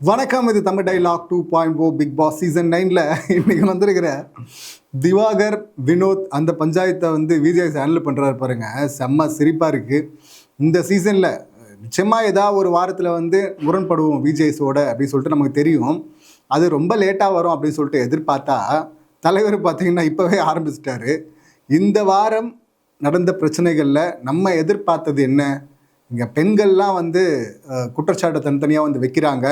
வணக்கம் இது Tamil dialogue two point oh big boss season நைனில் இன்றைக்கி வந்திருக்கிற திவாகர் வினோத் அந்த பஞ்சாயத்தை வந்து விஜய் ஹேண்டில் பண்ணுறாரு பாருங்கள் செம்ம சிரிப்பாக இருக்குது இந்த சீசனில் நிச்சயமாக ஏதாவது ஒரு வாரத்தில் வந்து முரண்படுவோம் விஜய்ஸோட அப்படின்னு சொல்லிட்டு நமக்கு தெரியும். அது ரொம்ப லேட்டாக வரும் அப்படின்னு சொல்லிட்டு எதிர்பார்த்தா தலைவர் பார்த்திங்கன்னா இப்போவே ஆரம்பிச்சிட்டாரு. இந்த வாரம் நடந்த பிரச்சனைகளில் நம்ம எதிர்பார்த்தது என்ன? இங்கே பெண்கள்லாம் வந்து குற்றச்சாட்டை தனித்தனியாக வந்து வைக்கிறாங்க.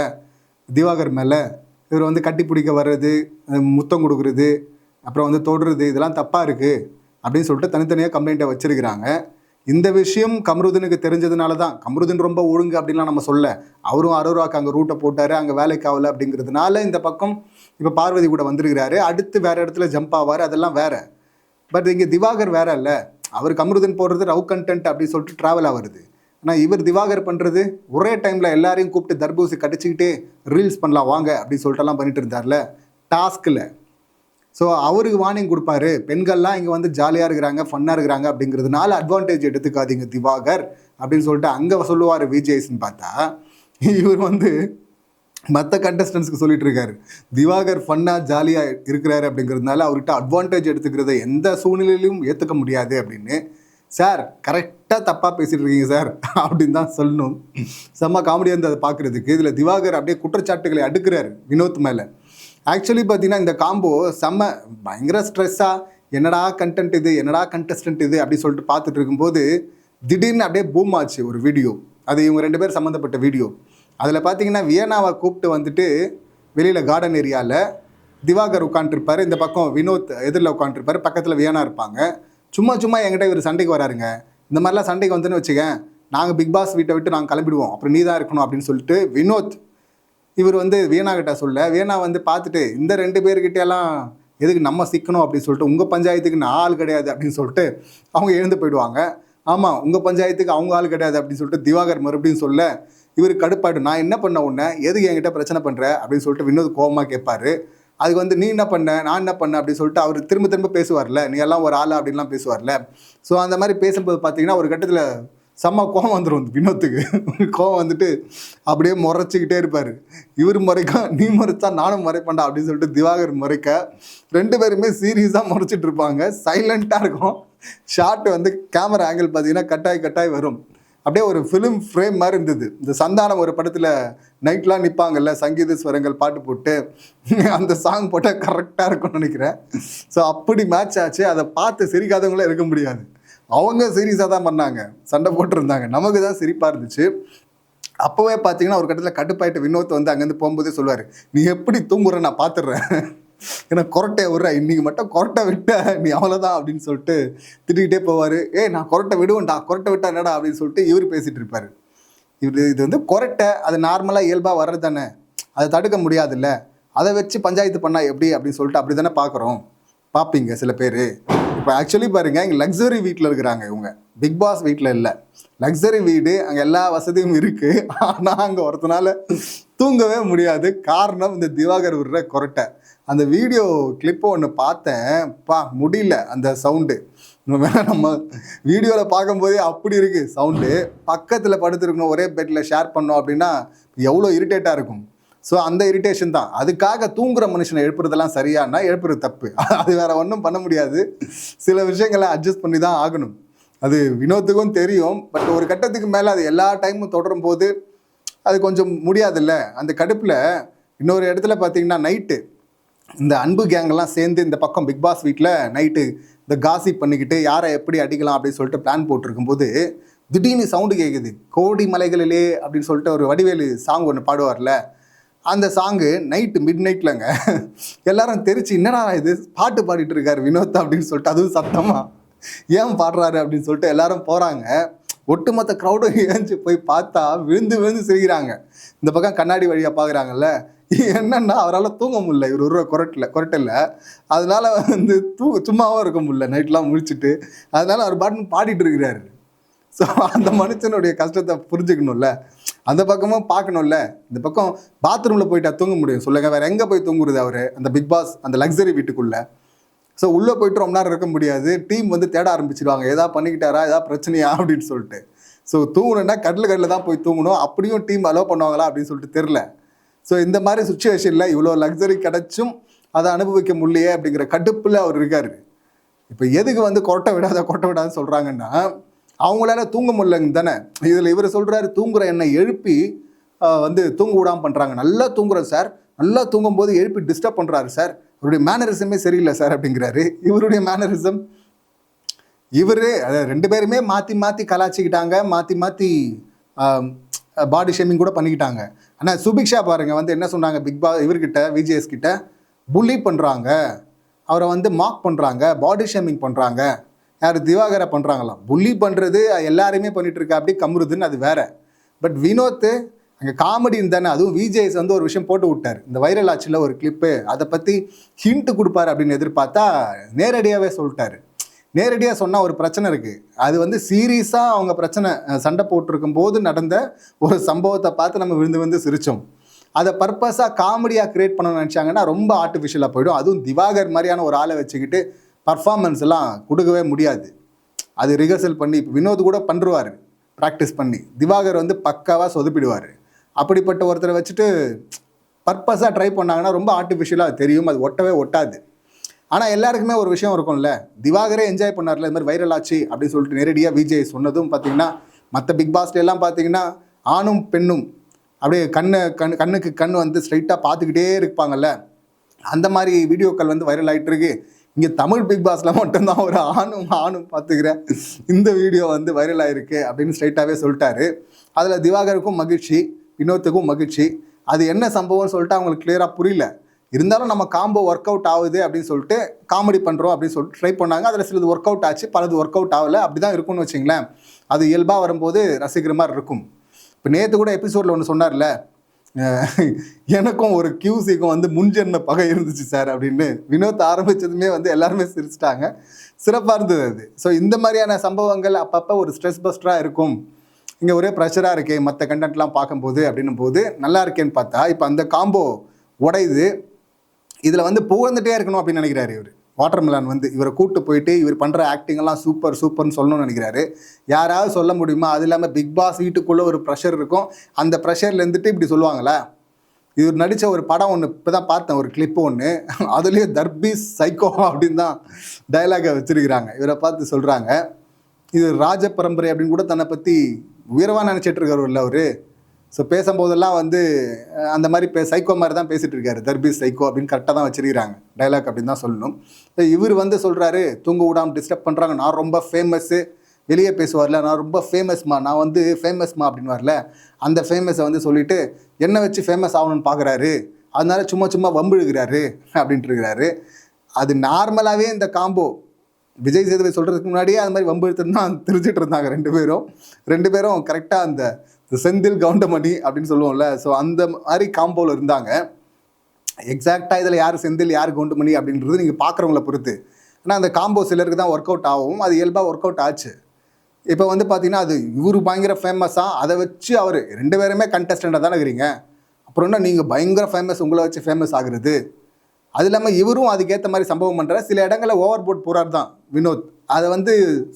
திவாகர் மேலே இவர் வந்து கட்டி பிடிக்க வர்றது முத்தம் கொடுக்குறது அப்புறம் வந்து தொடுறது இதெல்லாம் தப்பாக இருக்குது அப்படின்னு சொல்லிட்டு தனித்தனியாக கம்ப்ளைண்ட்டை வச்சுருக்கிறாங்க. இந்த விஷயம் கமருதனுக்கு தெரிஞ்சதுனால தான் கமருதன் ரொம்ப ஒழுங்கு அப்படின்லாம் நம்ம சொல்ல. அவரும் அரோராக்கு அங்கே ரூட்டை போட்டார் அங்கே வேலைக்கு ஆகலை அப்படிங்கிறதுனால இந்த பக்கம் இப்போ பார்வதி கூட வந்திருக்கிறாரு. அடுத்து வேறு இடத்துல ஜம்ப் ஆவார் அதெல்லாம் வேறு. பட் இங்கே திவாகர் வேற இல்லை. அவர் கமருதன் போடுறது ரவு கண்டென்ட் அப்படின்னு சொல்லிட்டு ட்ராவல் ஆகுறது ஆனால் இவர் திவாகர் பண்ணுறது ஒரே டைமில் எல்லாரையும் கூப்பிட்டு தர்பூசி கடிச்சிக்கிட்டே ரீல்ஸ் பண்ணலாம் வாங்க அப்படின்னு சொல்லிட்டுலாம் பண்ணிட்டு இருந்தார்ல? டாஸ்கில் ஸோ அவருக்கு வார்னிங் கொடுப்பாரு. பெண்கள்லாம் இங்கே வந்து ஜாலியாக இருக்கிறாங்க ஃபன்னாக இருக்கிறாங்க அப்படிங்கிறதுனால அட்வான்டேஜ் எடுத்துக்காதீங்க திவாகர் அப்படின்னு சொல்லிட்டு அங்கே சொல்லுவார் விஜய்ஸ்ன்னு பார்த்தா இவர் வந்து மற்ற கண்டஸ்டன்ஸ்க்கு சொல்லிட்டு இருக்காரு. திவாகர் ஃபன்னாக ஜாலியாக இருக்கிறாரு அப்படிங்கிறதுனால அவர்கிட்ட அட்வான்டேஜ் எடுத்துக்கிறத எந்த சூழ்நிலையிலும் ஏற்றுக்க முடியாது அப்படின்னு. சார் கரெக்ட் கரெக்டாக தப்பாக பேசிகிட்டு இருக்கீங்க சார். அப்படின்னு தான் சொல்லணும். செம்ம காமெடியாக இருந்து அதை பார்க்குறதுக்கு. இதில் திவாகர் அப்படியே குற்றச்சாட்டுகளை அடுக்கிறார் வினோத் மேலே. ஆக்சுவலி பார்த்தீங்கன்னா இந்த காம்போ செம்ம பயங்கர ஸ்ட்ரெஸ்ஸாக என்னடா கண்டென்ட் இது என்னடா கண்டஸ்டன்ட் இது அப்படி சொல்லிட்டு பார்த்துட்டு இருக்கும்போது திடீர்னு அப்படியே பூம் ஆச்சு ஒரு வீடியோ அது இவங்க ரெண்டு பேர் சம்மந்தப்பட்ட வீடியோ அதில் பார்த்தீங்கன்னா வியனாவை கூப்பிட்டு வந்துட்டு வெளியில் கார்டன் ஏரியாவில் திவாகர் உட்காந்துருப்பார் இந்த பக்கம் வினோத் எதிரில் உட்காந்துருப்பாரு பக்கத்தில் வியனா இருப்பாங்க. சும்மா சும்மா என்கிட்ட இவர் சண்டைக்கு வராருங்க. இந்த மாதிரிலாம் சண்டைக்கு வந்துன்னு வச்சுக்கேன் நாங்கள் பிக் பாஸ் வீட்டை விட்டு நாங்கள் கிளம்பிடுவோம். அப்புறம் நீ தான் இருக்கணும் அப்படின்னு சொல்லிட்டு வினோத் இவர் வந்து வீணா கிட்ட சொல்ல வீணா வந்து பார்த்துட்டு இந்த ரெண்டு பேர்கிட்டலாம் எதுக்கு நம்ம சிக்கணும் அப்படின்னு சொல்லிட்டு உங்கள் பஞ்சாயத்துக்கு நான் ஆள் கிடையாது அப்படின்னு சொல்லிட்டு அவங்க எழுந்து போயிடுவாங்க. ஆமாம் உங்கள் பஞ்சாயத்துக்கு அவங்க ஆள் கிடையாது அப்படின்னு சொல்லிட்டு திவாகர் மறுபடியும் சொல்ல இவர் கடுப்பாடு நான் என்ன பண்ண உடனே எதுக்கு என்கிட்ட பிரச்சனை பண்ணுற அப்படின்னு சொல்லிட்டு வினோத் கோபமாக கேட்பாரு. அதுக்கு வந்து நீ என்ன பண்ண நான் என்ன பண்ண அப்படின்னு சொல்லிட்டு அவர் திரும்ப திரும்ப பேசுவார்ல. நீ எல்லாம் ஒரு ஆள் அப்படின்லாம் பேசுவார்ல. ஸோ அந்த மாதிரி பேசும்போது பார்த்தீங்கன்னா ஒரு கட்டத்தில் செம்ம கோவம் வந்துடும் வினோத்துக்கு. கோவம் வந்துட்டு அப்படியே முறைச்சிக்கிட்டே இருப்பார். இவர் முறைக்கா நீ முறைச்சா நானும் முறைப்பண்டா அப்படின்னு சொல்லிட்டு திவாகர் முறைக்க ரெண்டு பேருமே சீரியஸாக முறைச்சிட்டு இருப்பாங்க. சைலண்ட்டாக இருக்கும். ஷார்ட் வந்து கேமரா ஆங்கிள் பார்த்தீங்கன்னா கட்டாய் கட்டாய் வரும். அப்படியே ஒரு ஃபிலிம் ஃப்ரேம் மாதிரி இருந்தது. இந்த சந்தானம் ஒரு படத்தில் நைட்லாம் நிற்பாங்கல்ல சங்கீத ஸ்வரங்கள் பாட்டு போட்டு அந்த சாங் போட்டால் கரெக்டாக இருக்கும்னு நினைக்கிறேன். ஸோ அப்படி மேட்ச் ஆச்சு. அதை பார்த்து சிரிக்காதவங்களே இருக்க முடியாது. அவங்க சீரியஸாக தான் பண்ணாங்க. சண்டை போட்டிருந்தாங்க. நமக்கு தான் சிரிப்பாக இருந்துச்சு. அப்போவே பார்த்தீங்கன்னா ஒரு கட்டத்தில் கட்டுப்பாயிட்ட வினோத்தை வந்து அங்கேருந்து போகும்போதே சொல்லுவார் நீ எப்படி தூங்குற? நான் பார்த்துடுறேன் ஏன்னா கொரட்டை விடுற இன்னைக்கு மட்டும் கொரட்டை விட்ட நீ அவ்வளோதான் அப்படின்னு சொல்லிட்டு திட்டிக்கிட்டே போவார். ஏ நான் கொரட்டை விடுவேன்டா கொரட்டை விட்டா என்னடா அப்படின்னு சொல்லிட்டு இவர் பேசிகிட்டு இருப்பார். இவர் இது வந்து கொரட்டை அது நார்மலாக இயல்பாக வர்றது தானே. அதை தடுக்க முடியாதுல்ல. அதை வச்சு பஞ்சாயத்து பண்ணால் எப்படி அப்படின்னு சொல்லிட்டு அப்படி தானே பார்க்குறோம் பார்ப்பீங்க சில பேர். இப்போ ஆக்சுவலி பாருங்கள் இங்கே லக்ஸரி வீட்டில் இருக்கிறாங்க இவங்க. பிக் பாஸ் வீட்டில் இல்லை. லக்ஸரி வீடு அங்கே எல்லா வசதியும் இருக்குது ஆனால் அங்கே ஒருத்தனால தூங்கவே முடியாது. காரணம் இந்த திவாகர் விடுற கொரட்டை. அந்த வீடியோ கிளிப்பை ஒன்று பார்த்தேன். பா முடியல அந்த சவுண்டு நம்ம வீடியோவில் பார்க்கும்போதே அப்படி இருக்குது சவுண்டு பக்கத்தில் படுத்துருக்கணும் ஒரே பெட்டில் ஷேர் பண்ணோம் அப்படின்னா எவ்வளோ இரிட்டேட்டாக இருக்கும். ஸோ அந்த இரிட்டேஷன் தான். அதுக்காக தூங்குற மனுஷனை எழுப்புறதெல்லாம் சரியானா எழுப்புறது தப்பு. அது வேற ஒன்றும் பண்ண முடியாது. சில விஷயங்களை அட்ஜஸ்ட் பண்ணி தான் ஆகணும். அது வினோத்துக்கும் தெரியும். பட் ஒரு கட்டத்துக்கு மேலே அது எல்லா டைமும் தொடரும் போது அது கொஞ்சம் முடியாதுல்ல. அந்த கடுப்பில் இன்னொரு இடத்துல பார்த்தீங்கன்னா நைட்டு இந்த அன்பு கேங்கெல்லாம் சேர்ந்து இந்த பக்கம் பிக் பாஸ் வீட்டில் நைட்டு இந்த காசி பண்ணிக்கிட்டு யாரை எப்படி அடிக்கலாம் அப்படின்னு சொல்லிட்டு பிளான் போட்டிருக்கும்போது திடீர்னு சவுண்டு கேட்குது கோடி மலைகளிலே அப்படின்னு சொல்லிட்டு ஒரு வடிவேலு சாங் ஒன்று பாடுவார்ல. அந்த சாங்கு நைட்டு மிட் நைட்லங்க எல்லாரும் தெரிச்சு என்னடா இது? பாட்டு பாடிட்டு இருக்காரு வினோத் அப்படின்னு சொல்லிட்டு. அதுவும் சத்தமாக ஏன் பாடுறாரு அப்படின்னு சொல்லிட்டு எல்லாரும் போகிறாங்க ஒட்டுமொத்த க்ரௌடும் ஏஞ்சி போய் பார்த்தா விழுந்து விழுந்து சிரிக்கிறாங்க. இந்த பக்கம் கண்ணாடி வழியாக பார்க்குறாங்கல்ல என்னன்னா அவரால் தூங்க முடியல. இவர் உருவ குரட்டில் குரட்டில் அதனால வந்து தூ சும்மாவும் இருக்க முடியல. நைட்லாம் முழிச்சிட்டு. அதனால அவர் பாட்டுன்னு பாடிட்டு இருக்கிறாரு. ஸோ அந்த மனுஷனுடைய கஷ்டத்தை புரிஞ்சுக்கணும்ல. அந்த பக்கமும் பார்க்கணும்ல. இந்த பக்கம் பாத்ரூமில் போயிட்டா தூங்க முடியும். சொல்லுங்க வேற எங்கே போய் தூங்குறது அவர்? அந்த பிக் பாஸ் அந்த லக்ஸரி வீட்டுக்குள்ளே. ஸோ உள்ளே போயிட்டு ரொம்ப நேரம் இருக்க முடியாது. டீம் வந்து தேட ஆரம்பிச்சிடுவாங்க ஏதாவது பண்ணிக்கிட்டாரா? ஏதாவது பிரச்சனையா? அப்படின்னு சொல்லிட்டு. ஸோ தூங்கணுன்னா கடல் கடலில் தான் போய் தூங்கணும். அப்படியும் டீம் அலோவ் பண்ணுவாங்களா? அப்படின்னு சொல்லிட்டு தெரில ஸோ இந்த மாதிரி சுச்சுவேஷனில் இவ்வளோ லக்ஸரி கிடச்சும் அதை அனுபவிக்க முடியலையே அப்படிங்கிற கடுப்பில் அவர் இருக்கார். இப்போ எதுக்கு வந்து கொட்டை விடாத கொட்டை விடாதுன்னு சொல்கிறாங்கன்னா அவங்களால தூங்க முடியலங்க தானே. இதில் இவர் சொல்கிறாரு தூங்குற என்னை எழுப்பி வந்து தூங்க விடாமல் பண்ணுறாங்க நல்லா தூங்குறோம் சார். நல்லா தூங்கும்போது எழுப்பி டிஸ்டர்ப் பண்ணுறாரு சார். அவருடைய மேனரிசமே சரியில்லை சார் அப்படிங்கிறாரு. இவருடைய மேனரிசம் இவர் ரெண்டு பேருமே மாற்றி மாற்றி கலாச்சிக்கிட்டாங்க. மாற்றி மாற்றி பாடி ஷேமிங் கூட பண்ணிக்கிட்டாங்க. ஆனால் சுபிக்ஷா பாருங்கள் வந்து என்ன சொன்னாங்க? பிக் பா இவர்கிட்ட விஜிஎஸ் கிட்ட புள்ளி பண்ணுறாங்க அவரை வந்து மார்க் பண்ணுறாங்க பாடி ஷேமிங் பண்ணுறாங்க யார் திவாகரை பண்ணுறாங்களாம் புள்ளி பண்ணுறது எல்லாருமே பண்ணிகிட்டு இருக்கா அப்படி கம்முறுதுன்னு அது வேற. பட் வினோத் அங்கே காமெடின்னு தானே அதுவும் விஜேஎஸ் வந்து ஒரு விஷயம் போட்டு விட்டார். இந்த வைரல் ஆட்சியில் ஒரு கிளிப்பு அதை பற்றி ஹிண்ட்டு கொடுப்பாரு அப்படின்னு எதிர்பார்த்தா நேரடியாகவே சொல்லிட்டாரு. நேரடியாக சொன்னால் ஒரு பிரச்சனை இருக்குது அது வந்து சீரியஸாக அவங்க பிரச்சனை சண்டை போட்டிருக்கும் போது நடந்த ஒரு சம்பவத்தை பார்த்து நம்ம விழுந்து விழுந்து சிரித்தோம் அதை பர்பஸாக காமெடியாக கிரியேட் பண்ணணும்னு நினச்சாங்கன்னா ரொம்ப ஆர்டிஃபிஷியலாக போயிடும். அதுவும் திவாகர் மாதிரியான ஒரு ஆளை வச்சுக்கிட்டு பர்ஃபார்மன்ஸ் எல்லாம் கொடுக்கவே முடியாது. அது ரிஹர்சல் பண்ணி இப்ப வினோத் கூட பண்ணுருவார் ப்ராக்டிஸ் பண்ணி. திவாகர் வந்து பக்காவாக சொதுப்பிடுவார். அப்படிப்பட்ட ஒருத்தரை வச்சுட்டு பர்பஸாக ட்ரை பண்ணாங்கன்னா ரொம்ப ஆர்டிஃபிஷியலாக தெரியும். அது ஒட்டவே ஒட்டாது. ஆனால் எல்லாருக்குமே ஒரு விஷயம் இருக்கும்ல. திவாகரே என்ஜாய் பண்ணார்ல இந்த மாதிரி வைரல் ஆச்சு அப்படின்னு சொல்லிட்டு நேரடியாக விஜய் சொன்னதும் பார்த்தீங்கன்னா மற்ற பிக் பாஸ்ல எல்லாம் பார்த்தீங்கன்னா ஆணும் பெண்ணும் அப்படியே கண்ணு கண் கண்ணுக்கு கண் வந்து ஸ்ட்ரைட்டாக பார்த்துக்கிட்டே இருப்பாங்கல்ல. அந்த மாதிரி வீடியோக்கள் வந்து வைரல் ஆயிட்டு இருக்கு. இங்கே தமிழ் பிக் பாஸில் மட்டும்தான் ஒரு ஆணும் ஆணும் பார்த்துக்கிற இந்த வீடியோ வந்து வைரல் ஆகிருக்கு அப்படின்னு ஸ்ட்ரைட்டாகவே சொல்லிட்டாரு. அதில் திவாகருக்கும் மகிழ்ச்சி வினோத்துக்கும் மகிழ்ச்சி. அது என்ன சம்பவம்னு சொல்லிட்டு அவங்களுக்கு கிளியராக புரியல. இருந்தாலும் நம்ம காம்போ ஒர்க் அவுட் ஆகுது அப்படின்னு சொல்லிட்டு காமெடி பண்ணுறோம் அப்படின்னு சொல்லிட்டு ட்ரை பண்ணாங்க. அதில் சிலது ஒர்க் அவுட் ஆச்சு பலது ஒர்க் அவுட் ஆகலை. அப்படி தான் இருக்கும்னு வச்சிங்களேன். அது இயல்பாக வரும்போது ரசிக்கிற மாதிரி இருக்கும். இப்போ நேற்று கூட எபிசோடில் ஒன்று சொன்னார்ல எனக்கும் ஒரு கியூசிக்கும் வந்து முன்ஜென்ம பகை இருந்துச்சு சார் அப்படின்னு. வினோத் ஆரம்பித்ததுமே வந்து எல்லாருமே சிரிச்சிட்டாங்க. சிறப்பாக இருந்தது அது. ஸோ இந்த மாதிரியான சம்பவங்கள் அப்பப்போ ஒரு ஸ்ட்ரெஸ் பஸ்டராக இருக்கும். இங்கே ஒரே ப்ரெஷராக இருக்கே மற்ற கண்டென்ட்லாம் பார்க்கும்போது அப்படின்னும் போது நல்லா இருக்கேன்னு பார்த்தா இப்போ அந்த காம்போ உடையுது. இதில் வந்து புகழ்ந்துட்டே இருக்கணும் அப்படின்னு நினைக்கிறாரு இவர். வாட்டர்மெலான் வந்து இவரை கூப்பிட்டு போயிட்டு இவர் பண்ணுற ஆக்டிங்கெல்லாம் சூப்பர் சூப்பர்னு சொல்லணும்னு நினைக்கிறாரு. யாராவது சொல்ல முடியுமா? அது இல்லாமல் பிக் பாஸ் வீட்டுக்குள்ளே ஒரு ப்ரெஷர் இருக்கும். அந்த ப்ரெஷரில் இருந்துட்டு இப்படி சொல்லுவாங்களா இவர் நடித்த ஒரு படம் ஒன்று இப்போ தான் பார்த்தேன் ஒரு கிளிப்பு ஒன்று அதுலேயே தர்பீஸ் சைக்கோ அப்படின்னு தான் டைலாகை வச்சிருக்கிறாங்க. இவரை பார்த்து சொல்கிறாங்க இது ராஜ பரம்பரை அப்படின்னு கூட தன்னை பற்றி உயர்வாக நினச்சிட்டு இருக்கிறவருல அவர். ஸோ பேசும்போதெல்லாம் வந்து அந்த மாதிரி பே சைக்கோ மாதிரி தான் பேசிட்டு இருக்காரு தர்பீஸ் சைக்கோ அப்படின்னு கரெக்டாக தான் வச்சிருக்கிறாங்க. டைலாக் அப்படின்னு தான் சொல்லணும். இவர் வந்து சொல்கிறாரு தூங்க விடாமல் டிஸ்டர்ப் பண்ணுறாங்க நான் ரொம்ப ஃபேமஸ்ஸு வெளியே பேசுவார்ல நான் ரொம்ப ஃபேமஸ்மா நான் வந்து ஃபேமஸ்மா அப்படின்னு வரல அந்த ஃபேமஸை வந்து சொல்லிட்டு என்ன வச்சு ஃபேமஸ் ஆகணும்னு பார்க்குறாரு அதனால சும்மா சும்மா வம்பிழுகிறாரு. அப்படின்ட்டு இருக்கிறாரு அது நார்மலாகவே இந்த காம்போ விஜய் சேதுவை சொல்கிறதுக்கு முன்னாடியே அது மாதிரி வம்பு எடுத்துன்னு தான் இருந்தாங்க ரெண்டு பேரும். ரெண்டு பேரும் கரெக்டாக அந்த செந்தில் கவுண்டமணி அப்படின்னு சொல்லுவோம்ல. ஸோ அந்த மாதிரி காம்போவில் இருந்தாங்க. எக்ஸாக்டாக இதில் யார் செந்தில் யார் கவுண்டமணி அப்படின்றது நீங்கள் பார்க்குறவங்கள பொறுத்து. ஆனால் அந்த காம்போ சிலருக்கு தான் ஒர்க் அவுட் ஆகும். அது இயல்பாக ஒர்க் அவுட் ஆச்சு. இப்போ வந்து பார்த்தீங்கன்னா அது இவர் பயங்கர ஃபேமஸாக அதை வச்சு அவர் ரெண்டு பேருமே கண்டஸ்டண்ட்டாக தானே இருக்கிறீங்க. அப்புறம் என்ன நீங்கள் பயங்கர ஃபேமஸ் உங்களை வச்சு ஃபேமஸ் ஆகுறது. அது இல்லாமல் இவரும் அதுக்கேற்ற மாதிரி சம்பவம் பண்ணுற சில இடங்களில் ஓவர் போட் போகிறார் தான் வினோத். அதை வந்து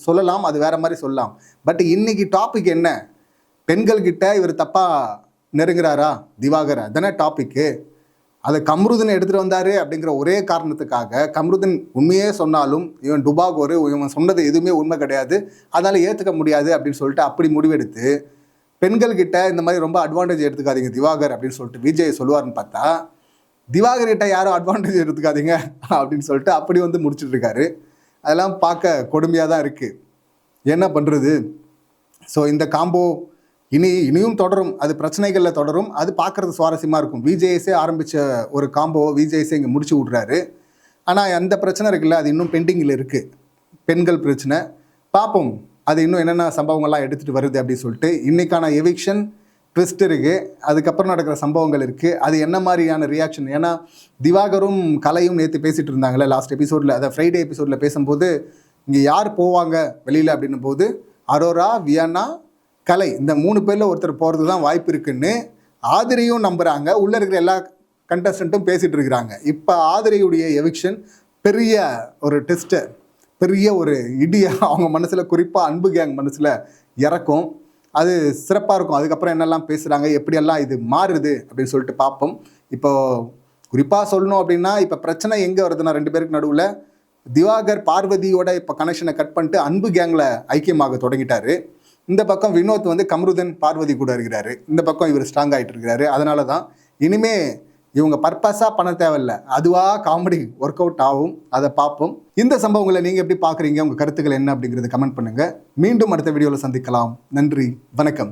சொல்லலாம் அது வேறு மாதிரி சொல்லலாம். பட் இன்னைக்கு டாபிக் என்ன? பெண்கள் கிட்ட இவர் தப்பாக நெருங்குறாரா? திவாகர்? அதானே டாப்பிக்கு அதை கம்ருதன் எடுத்துகிட்டு வந்தார் அப்படிங்கிற ஒரே காரணத்துக்காக கம்ருதன் உண்மையே சொன்னாலும் இவன் டுபாகோரு இவன் சொன்னது எதுவுமே உண்மை கிடையாது. அதனால் ஏற்றுக்க முடியாது அப்படின்னு சொல்லிட்டு அப்படி முடிவெடுத்து பெண்கள் கிட்ட இந்த மாதிரி ரொம்ப அட்வான்டேஜ் எடுத்துக்காதீங்க திவாகர் அப்படின்னு சொல்லிட்டு விஜய் சொல்லுவார்னு பார்த்தா திவாகர் கிட்ட யாரும் அட்வான்டேஜ் எடுத்துக்காதீங்க அப்படின்னு சொல்லிட்டு அப்படி வந்து முடிச்சிட்டு இருக்காரு. அதெல்லாம் பார்க்க கொடுமையாக தான் இருக்குது என்ன பண்ணுறது ஸோ இந்த காம்போ இனி இனியும் தொடரும். அது பிரச்சனைகளில் தொடரும். அது பார்க்குறது சுவாரஸ்யமாக இருக்கும். விஜேஎஸே ஆரம்பித்த ஒரு காம்போவை விஜேஎஸே இங்கே முடிச்சு விட்றாரு. ஆனால் அந்த பிரச்சனை இருக்குல்ல. அது இன்னும் பெண்டிங்கில் இருக்குது பெண்கள் பிரச்சனை. பார்ப்போம். அது இன்னும் என்னென்ன சம்பவங்கள்லாம் எடுத்துகிட்டு வருது அப்படின்னு சொல்லிட்டு. இன்றைக்கான எவிக்ஷன் ட்விஸ்ட் இருக்குது அதுக்கப்புறம் நடக்கிற சம்பவங்கள் இருக்குது அது என்ன மாதிரியான ரியாக்ஷன் ஏன்னா திவாகரும் கலையும் நேற்று பேசிகிட்டு இருந்தாங்களே லாஸ்ட் எபிசோடில் அதை ஃப்ரைடே எபிசோடில் பேசும்போது இங்கே யார் போவாங்க வெளியில் அப்படின்னும் போது அரோரா வியன்னா கலை. இந்த மூணு பேரில் ஒருத்தர் போகிறது தான் வாய்ப்பு இருக்குன்னு ஆதிரியும் நம்புகிறாங்க உள்ளே இருக்கிற எல்லா கண்டஸ்டண்ட்டும் பேசிகிட்டு இருக்கிறாங்க. இப்போ ஆதிரியுடைய எவிக்ஷன் பெரிய ஒரு டெஸ்ட்டு பெரிய ஒரு இடியை அவங்க மனசில் குறிப்பாக அன்பு கேங் மனசில் இறக்கும். அது சிறப்பாக இருக்கும். அதுக்கப்புறம் என்னெல்லாம் பேசுகிறாங்க எப்படியெல்லாம் இது மாறுது? அப்படின்னு சொல்லிட்டு பார்ப்போம். இப்போ குறிப்பாக சொல்லணும் அப்படின்னா இப்போ பிரச்சனை எங்கே வருதுன்னா ரெண்டு பேருக்கு நடுவில் திவாகர் பார்வதியோட இப்போ கனெக்ஷனை கட் பண்ணிட்டு அன்பு கேங்கில் ஐக்கியமாக தொடங்கிட்டாரு. இந்த பக்கம் வினோத் வந்து கம்ருதன் பார்வதி கூட இருக்கிறாரு. இந்த பக்கம் இவர் ஸ்ட்ராங் ஆகிட்டு இருக்கிறாரு. அதனால தான் இனிமே இவங்க பர்பஸாக பண்ண தேவையில்ல. அதுவாக காமெடி ஒர்க் அவுட் ஆகும். அதை பார்ப்போம். இந்த சம்பவங்களை நீங்கள் எப்படி பார்க்குறீங்க? உங்கள் கருத்துக்கள் என்ன அப்படிங்கிறத கமெண்ட் பண்ணுங்கள் மீண்டும் அடுத்த வீடியோவில் சந்திக்கலாம். நன்றி. வணக்கம்.